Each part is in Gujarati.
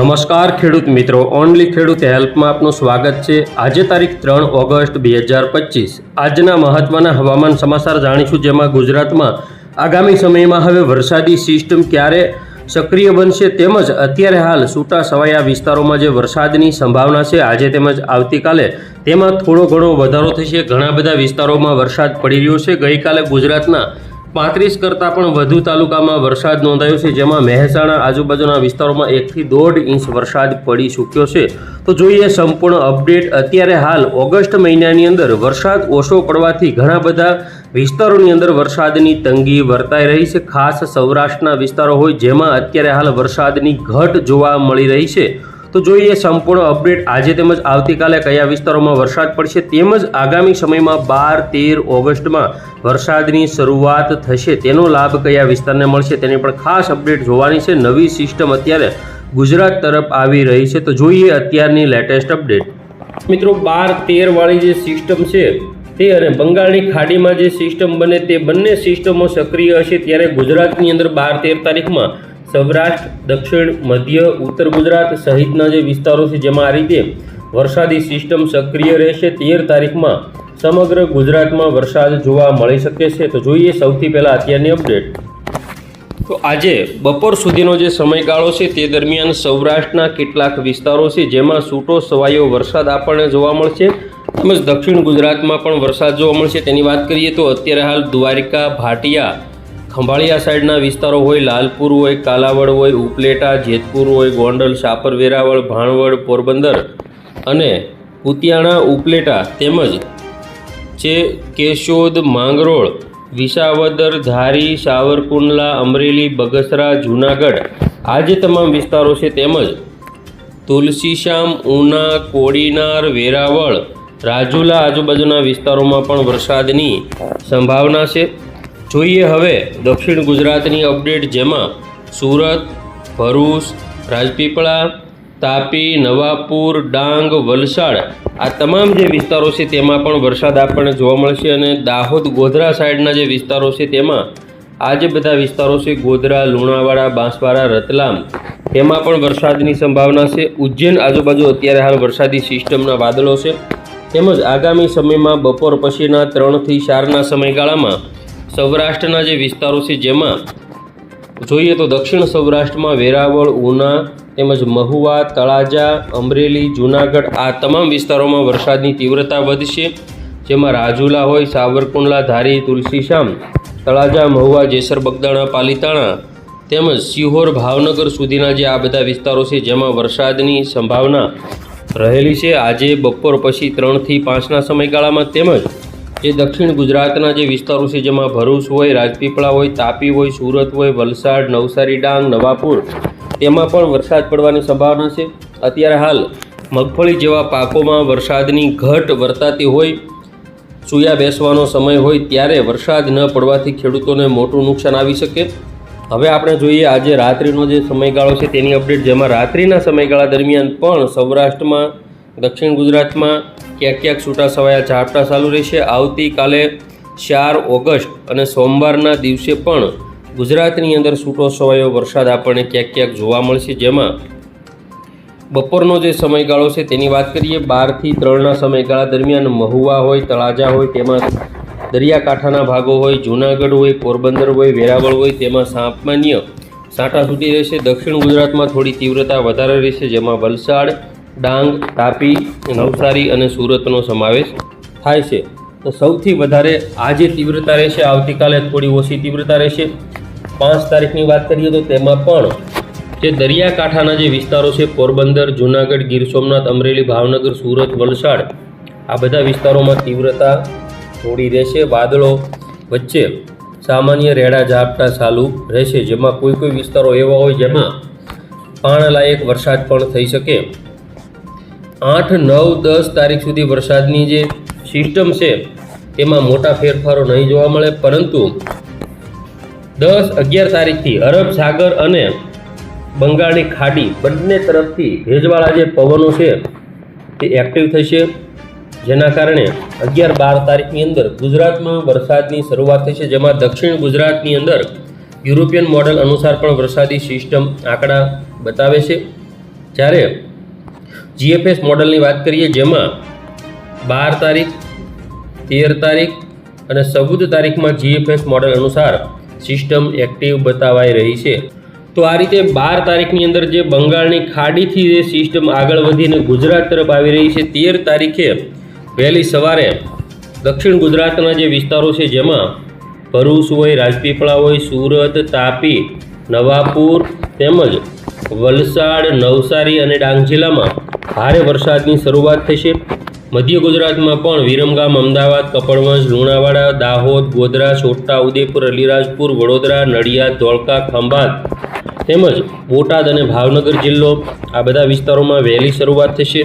નમસ્કાર ખેડૂત મિત્રો, ઓનલી ખેડૂત હેલ્પમાં આપનું સ્વાગત છે. આજે તારીખ ત્રણ ઓગસ્ટ બે હજાર પચીસ. આજના મહત્વના હવામાન સમાચાર જાણીશું જેમાં ગુજરાતમાં આગામી સમયમાં હવે વરસાદી સિસ્ટમ ક્યારે સક્રિય બનશે તેમજ અત્યારે હાલ છૂટા છવાયા વિસ્તારોમાં જે વરસાદની સંભાવના છે આજે તેમજ આવતીકાલે તેમાં થોડો ઘણો વધારો થશે. ઘણા બધા વિસ્તારોમાં વરસાદ પડી રહ્યો છે. ગઈકાલે ગુજરાતના પાંત્રીસ કરતાં પણ વધુ તાલુકામાં વરસાદ નોંધાયો છે. જેમાં મહેસાણા આજુબાજુના વિસ્તારોમાં એકથી દોઢ ઇંચ વરસાદ પડી ચૂક્યો છે. તો જોઈએ સંપૂર્ણ અપડેટ. અત્યારે હાલ ઓગસ્ટ મહિનાની અંદર વરસાદ ઓછો પડવાથી ઘણા બધા વિસ્તારોની અંદર વરસાદની તંગી વર્તાઈ રહી છે. ખાસ સૌરાષ્ટ્રના વિસ્તારો હોય, જેમાં અત્યારે હાલ વરસાદની ઘટ જોવા મળી રહી છે. તો જોઈએ સંપૂર્ણ અપડેટ આજે તેમજ આવતીકાલે કયા વિસ્તારોમાં વરસાદ પડશે તેમજ આગામી સમયમાં બાર, તેર ઓગસ્ટમાં વરસાદની શરૂઆત થશે. તેનો લાભ કયા વિસ્તારને મળશે તેની પણ ખાસ અપડેટ જોવાની છે. નવી સિસ્ટમ અત્યારે ગુજરાત તરફ આવી રહી છે. તો જોઈએ અત્યારની લેટેસ્ટ અપડેટ. મિત્રો, બાર, તેર વાળી જે સિસ્ટમ છે તે અને બંગાળની ખાડીમાં જે સિસ્ટમ બને તે બંને સિસ્ટમો સક્રિય હશે ત્યારે ગુજરાતની અંદર બાર, તેર તારીખમાં સૌરાષ્ટ્ર, દક્ષિણ, મધ્ય, ઉત્તર ગુજરાત સહિતના જે વિસ્તારો છે જેમાં આ રીતે વરસાદી સિસ્ટમ સક્રિય રહેશે, તેર તારીખમાં સમગ્ર ગુજરાતમાં વરસાદ જોવા મળી શકે છે. તો જોઈએ સૌથી પહેલાં અત્યારની અપડેટ. તો આજે બપોર સુધીનો જે સમયગાળો છે તે દરમિયાન સૌરાષ્ટ્રના કેટલાક વિસ્તારો છે જેમાં છૂટો સવાયો વરસાદ આપણને જોવા મળશે. તેમજ દક્ષિણ ગુજરાતમાં પણ વરસાદ જોવા મળશે. તેની વાત કરીએ તો અત્યારે હાલ દ્વારિકા, ભાટિયા ખંભાળિયા સાઈડના વિસ્તારો હોય લાલપુર હોય, કાલાવડ હોય, ઉપલેટા, જેતપુર હોય, ગોંડલ શાપર વેરાવળ ભાણવડ, પોરબંદર અને કુતિયાણા, ઉપલેટા તેમજ છે કેશોદ, માંગરોળ, વિસાવદર, ધારી, સાવરકુંડલા, અમરેલી, બગસરા, જૂનાગઢ આ જે તમામ વિસ્તારો છે તેમજ તુલસીશ્યામ, ઉના, કોડીનાર, વેરાવળ, રાજુલા આજુબાજુના વિસ્તારોમાં પણ વરસાદની સંભાવના છે. જોઈએ હવે દક્ષિણ ગુજરાતની અપડેટ જેમાં સુરત, ભરૂચ, રાજપીપળા, તાપી, નવાપુર, ડાંગ, વલસાડ આ તમામ જે વિસ્તારો છે તેમાં પણ વરસાદ આપણને જોવા મળશે અને દાહોદ, ગોધરા સાઈડના જે વિસ્તારો છે તેમાં આ જે બધા વિસ્તારો છે, ગોધરા, લુણાવાડા, બાંસવાડા, રતલામ, તેમાં પણ વરસાદની સંભાવના છે. ઉજ્જૈન આજુબાજુ અત્યારે હાલ વરસાદી સિસ્ટમના વાદળો છે. તેમજ આગામી સમયમાં બપોર પછીના ત્રણથી ચારના સમયગાળામાં સૌરાષ્ટ્રના જે વિસ્તારો છે જેમાં જોઈએ તો દક્ષિણ સૌરાષ્ટ્રમાં વેરાવળ, ઉના તેમજ મહુવા, તળાજા, અમરેલી, જૂનાગઢ આ તમામ વિસ્તારોમાં વરસાદની તીવ્રતા વધશે. જેમાં રાજુલા હોય, સાવરકુંડલા, ધારી, તુલસીશામ, તળાજા, મહુવા, જેસર, બગદાણા, પાલીતાણા તેમજ સિહોર, ભાવનગર સુધીના જે આ બધા વિસ્તારો છે જેમાં વરસાદની સંભાવના રહેલી છે. આજે બપોર પછી ત્રણથી પાંચના સમયગાળામાં તેમજ જે દક્ષિણ ગુજરાતના જે વિસ્તારો છે, જેમાં ભરૂચ હોય, રાજપીપળા હોય, તાપી હોય, સુરત હોય, વલસાડ, નવસારી ડાંગ, નવાપુર, તેમાં પણ વરસાદ પડવાની સંભાવના છે. અત્યારે હાલ મગફળી જેવા પાકોમાં વરસાદની ઘટ વર્તાતી હોય, સૂયા બેસવાનો સમય હોય, ત્યારે વરસાદ ન પડવાથી ખેડૂતોને મોટું નુકસાન આવી શકે. હવે આપણે જોઈએ આજે રાત્રિનો જે સમયગાળો છે, તેની અપડેટ, જેમાં રાત્રિના સમયગાળા દરમિયાન પણ સૌરાષ્ટ્રમાં દક્ષિણ ગુજરાતમાં ક્યાંક ક્યાંક છૂટા છવાયા ઝાપટા ચાલુ રહેશે. આવતીકાલે ચાર ઓગસ્ટ અને સોમવારના દિવસે પણ ગુજરાતની અંદર છૂટો છવાયો વરસાદ આપણને ક્યાંક ક્યાંક જોવા મળશે. જેમાં બપોરનો જે સમયગાળો છે તેની વાત કરીએ, બારથી ત્રણના સમયગાળા દરમિયાન મહુવા હોય, તળાજા હોય, તેમાં દરિયાકાંઠાના ભાગો હોય, જૂનાગઢ હોય, પોરબંદર હોય, વેરાવળ હોય, તેમાં સામાન્ય સાંટા સુધી રહેશે. દક્ષિણ ગુજરાતમાં થોડી તીવ્રતા વધારે રહેશે, જેમાં વલસાડ ડાંગ, તાપી, નવસારી અને સુરતનો સમાવેશ થાય છે. તો સૌથી વધારે આજે તીવ્રતા રહેશે, આવતીકાલે થોડી ઓછી તીવ્રતા રહેશે. પાંચ તારીખની વાત કરીએ તો તેમાં પણ જે દરિયાકાંઠાના જે વિસ્તારો છે, પોરબંદર, જૂનાગઢ, ગીર સોમનાથ, અમરેલી, ભાવનગર, સુરત, વલસાડ, આ બધા વિસ્તારોમાં તીવ્રતા થોડી રહેશે. વાદળો વચ્ચે સામાન્ય રેડા ઝાપટા ચાલુ રહેશે. જેમાં કોઈ કોઈ વિસ્તારો એવા હોય જેમાં પાણલાયક વરસાદ પણ થઈ શકે. આઠ, નવ, દસ તારીખ સુધી વરસાદની જે સિસ્ટમ છે તેમાં મોટા ફેરફારો નહીં જોવા મળે. પરંતુ દસ, અગિયાર તારીખથી અરબ સાગર અને બંગાળની ખાડી બંને તરફથી ભેજવાળા જે પવનો છે, તે એક્ટિવ થશે. જેના કારણે અગિયાર, બાર તારીખની અંદર ગુજરાતમાં વરસાદની શરૂઆત થશે. જેમાં દક્ષિણ ગુજરાતની અંદર યુરોપિયન મોડેલ અનુસાર પણ વરસાદી સિસ્ટમ આંકડા બતાવે છે. જ્યારે જીએફએસ મોડલની વાત કરીએ જેમાં બાર તારીખ, તેર તારીખ અને ચૌદ તારીખમાં જીએફએસ મોડલ અનુસાર સિસ્ટમ એક્ટિવ બતાવાઈ રહી છે. તો આ રીતે બાર તારીખની અંદર જે બંગાળની ખાડીથી જે સિસ્ટમ આગળ વધીને ગુજરાત તરફ આવી રહી છે, તેર તારીખે વહેલી સવારે દક્ષિણ ગુજરાતના જે વિસ્તારો છે જેમાં ભરૂચ હોય, રાજપીપળા હોય, સુરત, તાપી, નવાપુર તેમજ વલસાડ, નવસારી અને ડાંગ જિલ્લામાં ભારે વરસાદની શરૂઆત થશે. મધ્ય ગુજરાતમાં પણ વિરમગામ, અમદાવાદ કપડવંજ લુણાવાડા, દાહોદ, ગોધરા, છોટા, ઉદેપુર, અલીરાજપુર, વડોદરા, નડિયાદ, ધોળકા, ખંભાત તેમજ બોટાદ અને ભાવનગર જિલ્લો આ બધા વિસ્તારોમાં વહેલી શરૂઆત થશે.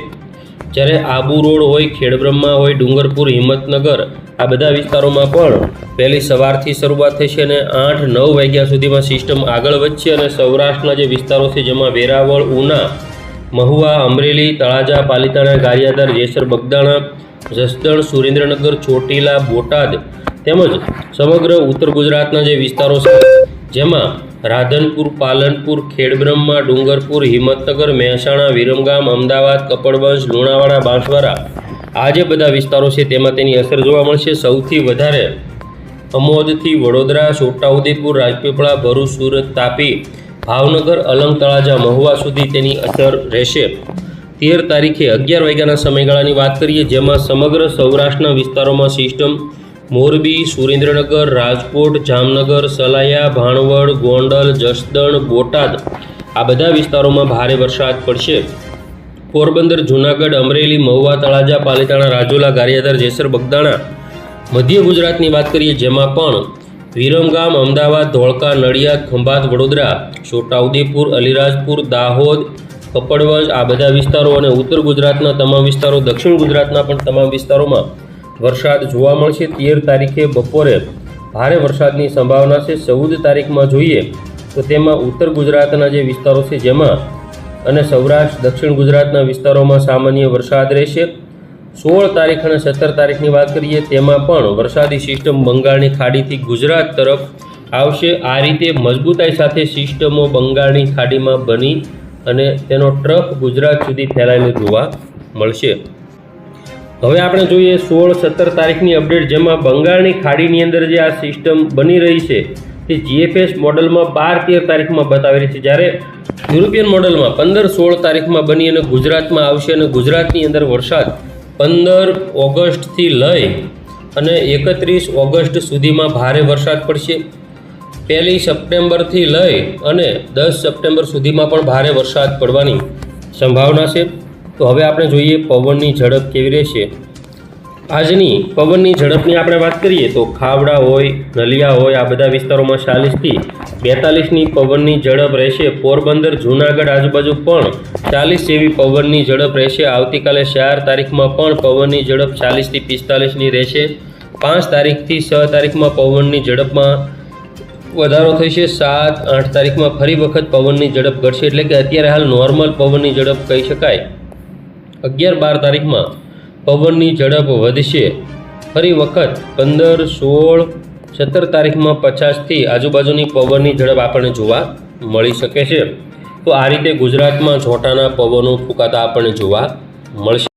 જ્યારે આબુ રોડ હોય, ખેડબ્રહ્મા હોય, ડુંગરપુર, હિંમતનગર આ બધા વિસ્તારોમાં પણ વહેલી સવારથી શરૂઆત થશે અને આઠ, નવ વાગ્યા સુધીમાં સિસ્ટમ આગળ વધશે અને સૌરાષ્ટ્રના જે વિસ્તારો છે, જેમાં વેરાવળ, ઉના મહુવા, અમરેલી, તળાજા, પાલિતાણા, ગારિયાધાર, જેસર, બગદાણા, જસદણ, સુરેન્દ્રનગર, ચોટીલા, બોટાદ તેમજ સમગ્ર ઉત્તર ગુજરાતના જે વિસ્તારો છે, જેમાં રાધનપુર, પાલનપુર, ખેડબ્રહ્મા, ડુંગરપુર, હિંમતનગર, મહેસાણા, વિરમગામ, અમદાવાદ, કપડવંશ, લુણાવાડા, બાંસવાડા આ જે બધા વિસ્તારો છે તેમાં તેની અસર જોવા મળશે. સૌથી વધારે અમોદથી વડોદરા, છોટાઉદેપુર, રાજપીપળા, ભરૂચ, સુરત, તાપી ભાવનગર અલંગ તળાજા મહુવા સુધી તેની અસર રહેશે. તેર તારીખે અગિયાર વાગ્યાના સમયગાળાની વાત કરીએ, જેમાં સમગ્ર સૌરાષ્ટ્રના વિસ્તારોમાં સિસ્ટમ મોરબી, સુરેન્દ્રનગર, રાજકોટ, જામનગર, સલાયા, ભાણવડ, ગોંડલ, જસદણ, બોટાદ આ બધા વિસ્તારોમાં ભારે વરસાદ પડશે. પોરબંદર, જૂનાગઢ, અમરેલી, મહુવા તળાજા, પાલિતાણા, રાજુલા, ગારિયાધાર, જેસર, બગદાણા, મધ્ય ગુજરાતની વાત કરીએ, જેમાં પણ વિરમગામ, અમદાવાદ, ધોળકા, નડિયાદ, ખંભાત, વડોદરા, છોટાઉદેપુર, અલીરાજપુર, દાહોદ, કપડવંજ આ બધા વિસ્તારો અને ઉત્તર ગુજરાતના તમામ વિસ્તારો, દક્ષિણ ગુજરાતના પણ તમામ વિસ્તારોમાં વરસાદ જોવા મળશે. તેર તારીખે બપોરે ભારે વરસાદની સંભાવના છે. ચૌદ તારીખમાં જોઈએ તો તેમાં ઉત્તર ગુજરાતના જે વિસ્તારો છે જેમાં અને સૌરાષ્ટ્ર, દક્ષિણ ગુજરાતના વિસ્તારોમાં સામાન્ય વરસાદ રહેશે. સોળ તારીખ અને સત્તર તારીખની વાત કરીએ, તેમાં પણ વરસાદી સિસ્ટમ બંગાળની ખાડીથી ગુજરાત તરફ આવશે. આ રીતે મજબૂતાઈ સાથે સિસ્ટમો બંગાળની ખાડીમાં બની અને તેનો ટ્રફ ગુજરાત સુધી ફેલાયેલો જોવા મળશે. હવે આપણે જોઈએ સોળ સત્તર તારીખની અપડેટ, જેમાં બંગાળની ખાડીની અંદર જે આ સિસ્ટમ બની રહી છે, તે જીએફએસ મોડલમાં બાર તેર તારીખમાં બતાવી રહી છે. જ્યારે યુરોપિયન મોડલમાં પંદર સોળ તારીખમાં બની અને ગુજરાતમાં આવશે અને ગુજરાતની અંદર વરસાદ પંદર ઓગસ્ટથી લઈ અને એકત્રીસ ઓગસ્ટ સુધીમાં ભારે વરસાદ પડશે. પહેલી સપ્ટેમ્બરથી લઈ અને દસ સપ્ટેમ્બર સુધીમાં પણ ભારે વરસાદ પડવાની સંભાવના છે. તો હવે આપણે જોઈએ પવનની ઝડપ કેવી રહેશે. આજની પવનની ઝડપની આપણે વાત કરીએ તો ખાવડા હોય, નલિયા હોય, આ બધા વિસ્તારોમાં ચાલીસથી બેતાલીસની પવનની ઝડપ રહેશે. પોરબંદર, જૂનાગઢ આજુબાજુ પણ ચાલીસ જેવી પવનની ઝડપ રહેશે. આવતીકાલે ચાર તારીખમાં પણ પવનની ઝડપ ચાલીસથી પિસ્તાલીસની રહેશે. પાંચ તારીખથી છ તારીખમાં પવનની ઝડપમાં વધારો થશે. સાત, આઠ તારીખમાં ફરી વખત પવનની ઝડપ ઘટશે. એટલે કે અત્યારે હાલ નોર્મલ પવનની ઝડપ કહી શકાય. અગિયાર, બાર તારીખમાં પવનની ઝડપ વધશે. ફરી વખત પંદર, સોળ સત્તર તારીખમાં પચાસથી આજુબાજુની પવનની ઝડપ આપણને જોવા મળી શકે છે. તો આ રીતે ગુજરાતમાં છોટાના પવનો ફૂંકાતા આપણને જોવા મળશે.